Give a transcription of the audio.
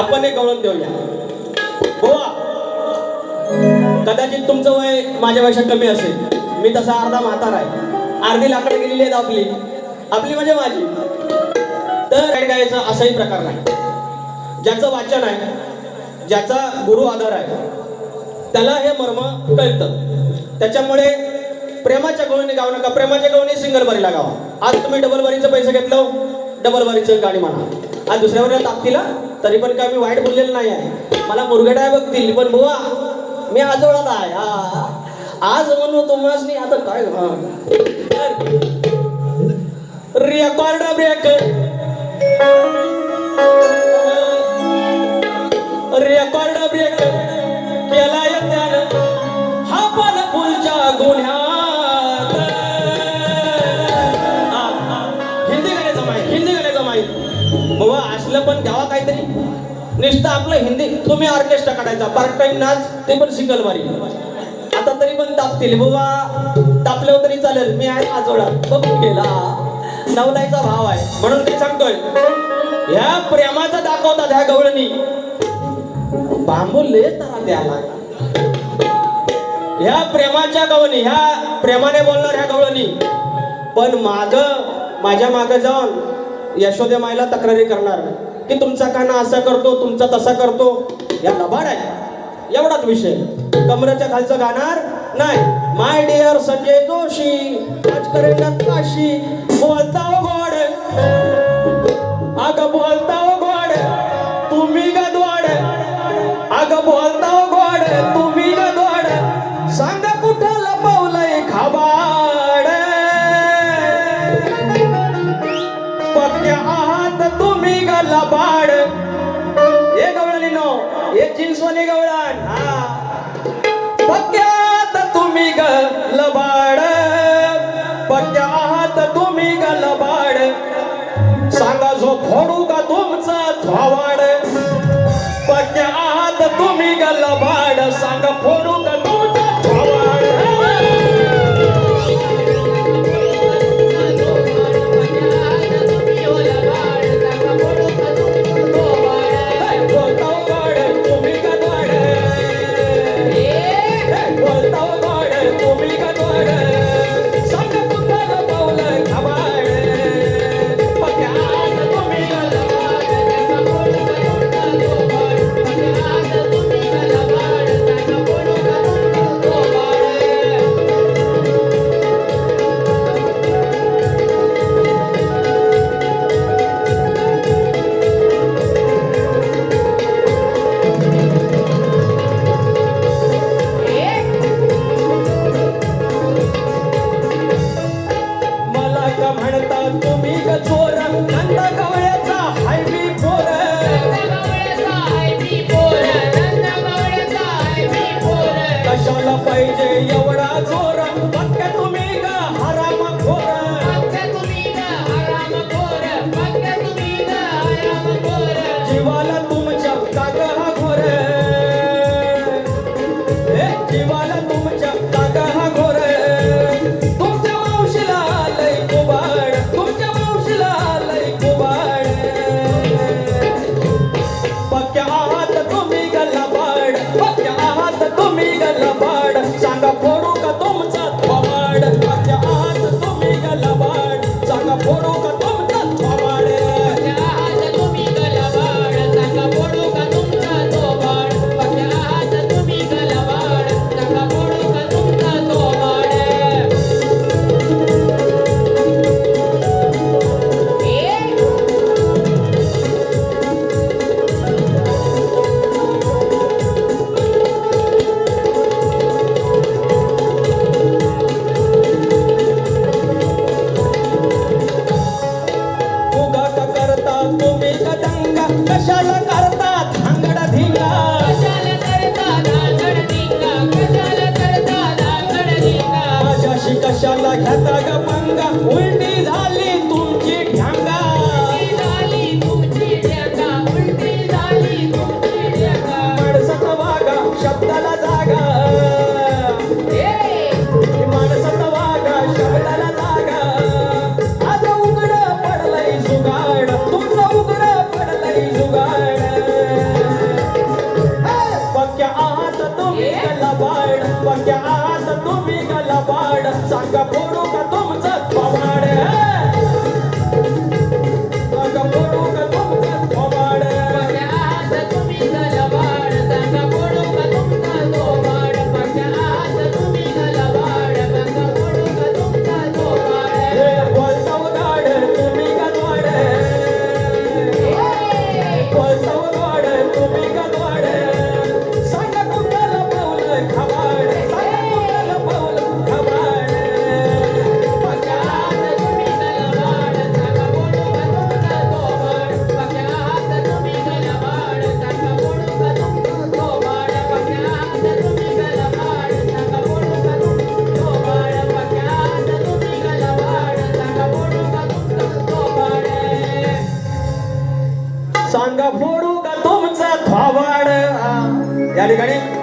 आपण एक गौरव देऊया. गोवा. कदाचित तुमचं वय माझ्यापेक्षा कमी असेल. मी तसा अर्धा म्हातार आहे. अर्धी लाकडं गेलेली आहेत आपली. आपली म्हणजे माझी. तर काय गायचं असाही प्रकार नाही. ज्याचं वाचन आहे ज्याचा गुरु आधार आहे त्याला हे मर्म कळतं. त्याच्यामुळे प्रेमाच्या गवणी गाव नका. प्रेमाच्या गवणी सिंगल बारीला गावा. आज तुम्ही डबल बारीचं पैसे घेतलं डबल बारीचं गाणी म्हणा. आज दुसऱ्यावर तापतीला तरी पण काय मी वाईट बोललेलं नाही आहे. मला मुरगडाय बघतील पण बुवा मी आजोळाला आहे. हा आज म्हणू तुम्हाला नाही आता काय रेकॉर्ड ब्रेक रेकॉर्ड ब्रेक केला त्यानं हा पण पुलच्या गुन्ह्या हा, हिंदी गाण्याचं माहीत हिंदी गाण्याचं माहीत. बाबा असलं पण घ्यावा काहीतरी. नुसतं आपलं हिंदी तुम्ही ऑर्केस्ट्रा काढायचा. पार्ट टाइम नाच ते पण सिंगल मारी आता तरी पण तापतील. बाबा तापल्यावर तरी चालेल. मी आहे आजोळा. बघून गेला. नवलाईचा भाव आहे. म्हणून ते सांगतोय. ह्या प्रेमाचा दाखवतात ह्या गवळणी. बांबू ले तरा द्यायला. ह्या प्रेमाच्या गवळणी. ह्या प्रेमाने बोलणार ह्या गवळणी. पण माग माझ्या माग जाऊन यशोदे मायला तक्रारी करणार. की तुमचा काना असा करतो तुमचा तसा करतो. या लबाड आहे. एवढाच विषय. कमरेच्या खालचं गाणार नाही. माय डिअर संजय जोशी काशी बोलता हो गोड चिंचवाली गवळण. हा. पक्क्यात तुम्ही गलबाड. पक्क्यात तुम्ही गलबाड. सांगा जो फोडू का तुमचा थोवाड पक्क्यात तुम्ही गलबाड. सांगा फोडू acabou. या ठिकाणी